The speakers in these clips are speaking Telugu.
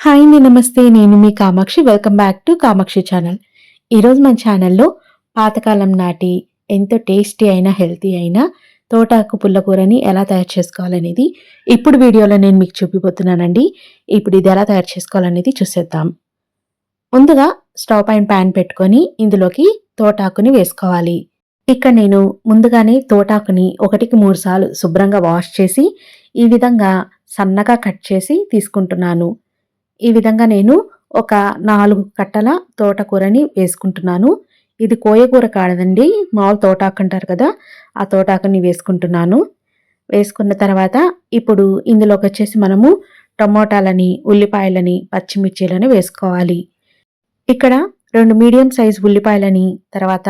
హాయ్ అండి నమస్తే. నేను మీ Kamakshi. Welcome back to Kamakshi channel ఈరోజు మన ఛానల్లో పాతకాలం నాటి ఎంతో టేస్టీ అయినా హెల్తీ అయినా తోటాకు పుల్లకూరని ఎలా తయారు చేసుకోవాలనేది ఇప్పుడు వీడియోలో నేను మీకు చూపిపోతున్నానండి. ఇప్పుడు ఇది ఎలా తయారు చేసుకోవాలనేది చూసేద్దాం. ముందుగా స్టవ్ పైన ప్యాన్ పెట్టుకొని ఇందులోకి తోటాకుని వేసుకోవాలి. ఇక్కడ నేను ముందుగానే తోటాకుని ఒకటికి మూడు సార్లు శుభ్రంగా వాష్ చేసి ఈ విధంగా సన్నగా కట్ చేసి తీసుకుంటున్నాను. ఈ విధంగా నేను ఒక నాలుగు కట్టల తోటకూరని వేసుకుంటున్నాను. ఇది కోయకూర కాడదండి. మామూలు తోటాకు అంటారు కదా ఆ తోటాకుని వేసుకుంటున్నాను. వేసుకున్న తర్వాత ఇప్పుడు ఇందులోకి వచ్చేసి మనము టమోటాలని ఉల్లిపాయలని పచ్చిమిర్చిలని వేసుకోవాలి. ఇక్కడ రెండు మీడియం సైజ్ ఉల్లిపాయలని తర్వాత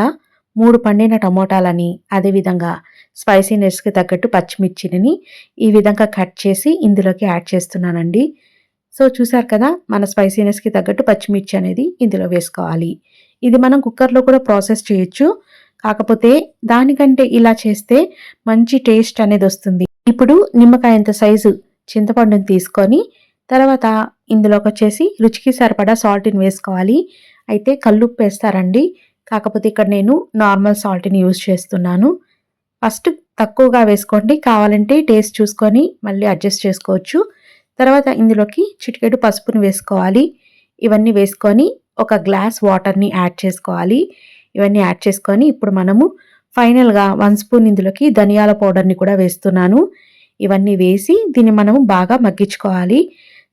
మూడు పండిన టమోటాలని అదేవిధంగా స్పైసీనెస్కి తగ్గట్టు పచ్చిమిర్చిని ఈ విధంగా కట్ చేసి ఇందులోకి యాడ్ చేస్తున్నానండి. సో చూసారు కదా మన స్పైసీనెస్కి తగ్గట్టు పచ్చిమిర్చి అనేది ఇందులో వేసుకోవాలి. ఇది మనం కుక్కర్లో కూడా ప్రాసెస్ చేయొచ్చు. కాకపోతే దానికంటే ఇలా చేస్తే మంచి టేస్ట్ అనేది వస్తుంది. ఇప్పుడు నిమ్మకాయంత సైజు చింతపండుని తీసుకొని తర్వాత ఇందులోకి వచ్చేసి రుచికి సరిపడా సాల్ట్ని వేసుకోవాలి. అయితే కల్లుప్పు వేస్తారండి. కాకపోతే ఇక్కడ నేను నార్మల్ సాల్ట్ని యూజ్ చేస్తున్నాను. ఫస్ట్ తక్కువగా వేసుకోండి. కావాలంటే టేస్ట్ చూసుకొని మళ్ళీ అడ్జస్ట్ చేసుకోవచ్చు. తర్వాత ఇందులోకి చిటికెడు పసుపుని వేసుకోవాలి. ఇవన్నీ వేసుకొని ఒక గ్లాస్ వాటర్ని యాడ్ చేసుకోవాలి. ఇవన్నీ యాడ్ చేసుకొని ఇప్పుడు మనము ఫైనల్గా వన్ స్పూన్ ఇందులోకి ధనియాల పౌడర్ని కూడా వేస్తున్నాను. ఇవన్నీ వేసి దీన్ని మనము బాగా మగ్గించుకోవాలి.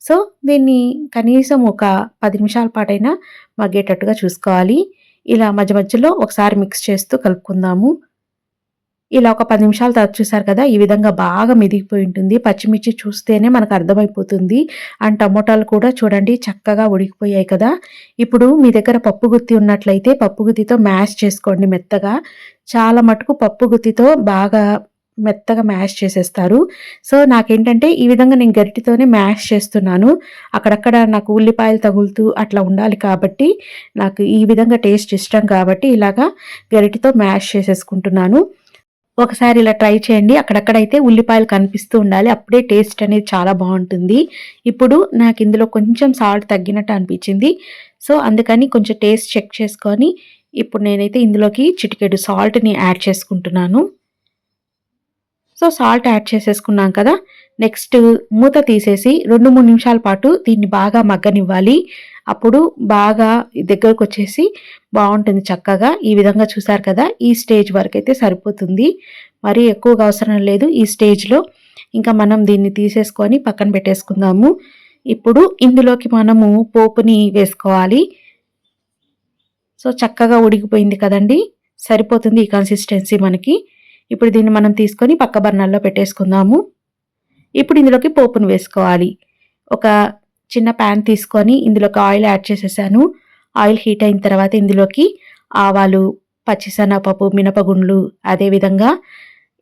సో దీన్ని కనీసం ఒక పది నిమిషాల పాటైనా మగ్గేటట్టుగా చూసుకోవాలి. ఇలా మధ్య మధ్యలో ఒకసారి మిక్స్ చేస్తూ కలుపుకుందాము. ఇలా ఒక పది నిమిషాల తర్వాత చూసారు కదా ఈ విధంగా బాగా మెదిగిపోయి ఉంటుంది. పచ్చిమిర్చి చూస్తేనే మనకు అర్థమైపోతుంది. అండ్ టమోటాలు కూడా చూడండి చక్కగా ఉడికిపోయాయి కదా. ఇప్పుడు మీ దగ్గర పప్పు గుత్తి ఉన్నట్లయితే పప్పు గుత్తితో మ్యాష్ చేసుకోండి మెత్తగా. చాలా మటుకు పప్పు గుత్తితో బాగా మెత్తగా మ్యాష్ చేసేస్తారు. సో నాకేంటంటే ఈ విధంగా నేను గరిటితోనే మ్యాష్ చేస్తున్నాను. అక్కడక్కడ నాకు ఉల్లిపాయలు తగులుతూ అట్లా ఉండాలి కాబట్టి నాకు ఈ విధంగా టేస్ట్ ఇష్టం కాబట్టి ఇలాగా గరిటితో మ్యాష్ చేసేసుకుంటున్నాను. ఒకసారి ఇలా ట్రై చేయండి. అక్కడక్కడైతే ఉల్లిపాయలు కనిపిస్తూ ఉండాలి. అప్పుడే టేస్ట్ అనేది చాలా బాగుంటుంది. ఇప్పుడు నాకు ఇందులో కొంచెం సాల్ట్ తగ్గినట్టు అనిపించింది. సో అందుకని కొంచెం టేస్ట్ చెక్ చేసుకొని ఇప్పుడు నేనైతే ఇందులోకి చిటికెడు సాల్ట్ని యాడ్ చేసుకుంటున్నాను. సో సాల్ట్ యాడ్ చేసేసుకున్నాం కదా. నెక్స్ట్ మూత తీసేసి రెండు మూడు నిమిషాల పాటు దీన్ని బాగా మగ్గనివ్వాలి. అప్పుడు బాగా దగ్గరకు వచ్చేసి బాగుంటుంది చక్కగా. ఈ విధంగా చూసారు కదా ఈ స్టేజ్ వరకు అయితే సరిపోతుంది. మరీ ఎక్కువగా అవసరం లేదు ఈ స్టేజ్లో. ఇంకా మనం దీన్ని తీసేసుకొని పక్కన పెట్టేసుకుందాము. ఇప్పుడు ఇందులోకి మనము పోపుని వేసుకోవాలి. సో చక్కగా ఉడికిపోయింది కదండి. సరిపోతుంది ఈ కన్సిస్టెన్సీ మనకి. ఇప్పుడు దీన్ని మనం తీసుకొని పక్క బర్నర్లో పెట్టేసుకుందాము. ఇప్పుడు ఇందులోకి పోపును వేసుకోవాలి. ఒక చిన్న ప్యాన్ తీసుకొని ఇందులోకి ఆయిల్ యాడ్ చేసేసాను. ఆయిల్ హీట్ అయిన తర్వాత ఇందులోకి ఆవాలు పచ్చిసెనగపప్పు మినపగుండ్లు అదేవిధంగా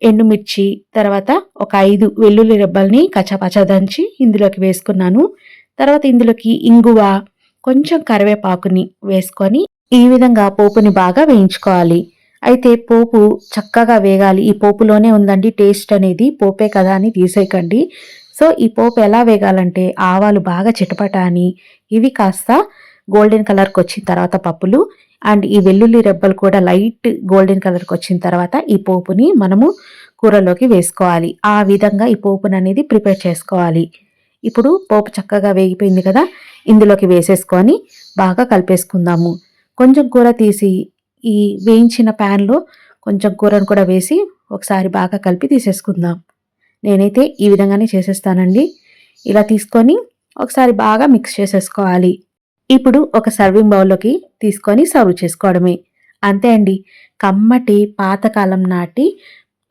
ఎండుమిర్చి తర్వాత ఒక ఐదు వెల్లుల్లి రెబ్బల్ని కచ్చపచ్చ దంచి ఇందులోకి వేసుకున్నాను. తర్వాత ఇందులోకి ఇంగువ కొంచెం కరివేపాకుని వేసుకొని ఈ విధంగా పోపుని బాగా వేయించుకోవాలి. అయితే పోపు చక్కగా వేగాలి. ఈ పోపులోనే ఉందండి టేస్ట్ అనేది. పోపే కదా అని తీసేయకండి. సో ఈ పోపు ఎలా వేగాలంటే ఆవాలు బాగా చిటపట అని ఇవి కాస్త గోల్డెన్ కలర్కి వచ్చిన తర్వాత పప్పులు అండ్ ఈ వెల్లుల్లి రెబ్బలు కూడా లైట్ గోల్డెన్ కలర్కి వచ్చిన తర్వాత ఈ పోపుని మనము కూరలోకి వేసుకోవాలి. ఆ విధంగా ఈ పోపుని అనేది ప్రిపేర్ చేసుకోవాలి. ఇప్పుడు పోపు చక్కగా వేగిపోయింది కదా ఇందులోకి వేసేసుకొని బాగా కలిపేసుకుందాము. కొంచెం కూర తీసి ఈ వేయించిన ప్యాన్లో కొంచెం కూరను కూడా వేసి ఒకసారి బాగా కలిపి తీసేసుకుందాం. నేనైతే ఈ విధంగానే చేసేస్తానండి. ఇలా తీసుకొని ఒకసారి బాగా మిక్స్ చేసేసుకోవాలి. ఇప్పుడు ఒక సర్వింగ్ బౌల్లోకి తీసుకొని సర్వ్ చేసుకోవడమే. అంతే అండి. కమ్మటి పాతకాలం నాటి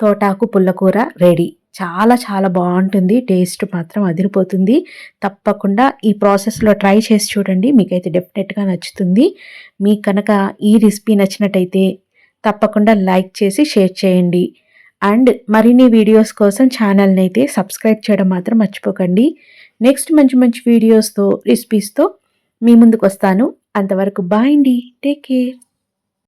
తోటాకు పుల్లకూర రెడీ. చాలా చాలా బాగుంటుంది. టేస్ట్ మాత్రం అదిరిపోతుంది. తప్పకుండా ఈ ప్రాసెస్లో ట్రై చేసి చూడండి. మీకైతే డెఫినెట్గా నచ్చుతుంది. మీకు కనుక ఈ రెసిపీ నచ్చినట్టయితే తప్పకుండా లైక్ చేసి షేర్ చేయండి. అండ్ మరిన్ని వీడియోస్ కోసం ఛానల్ని అయితే సబ్స్క్రైబ్ చేయడం మాత్రం మర్చిపోకండి. నెక్స్ట్ మంచి మంచి వీడియోస్తో రెసిపీస్తో మీ ముందుకు వస్తాను అంతవరకు బాయ్ అండి. Take care.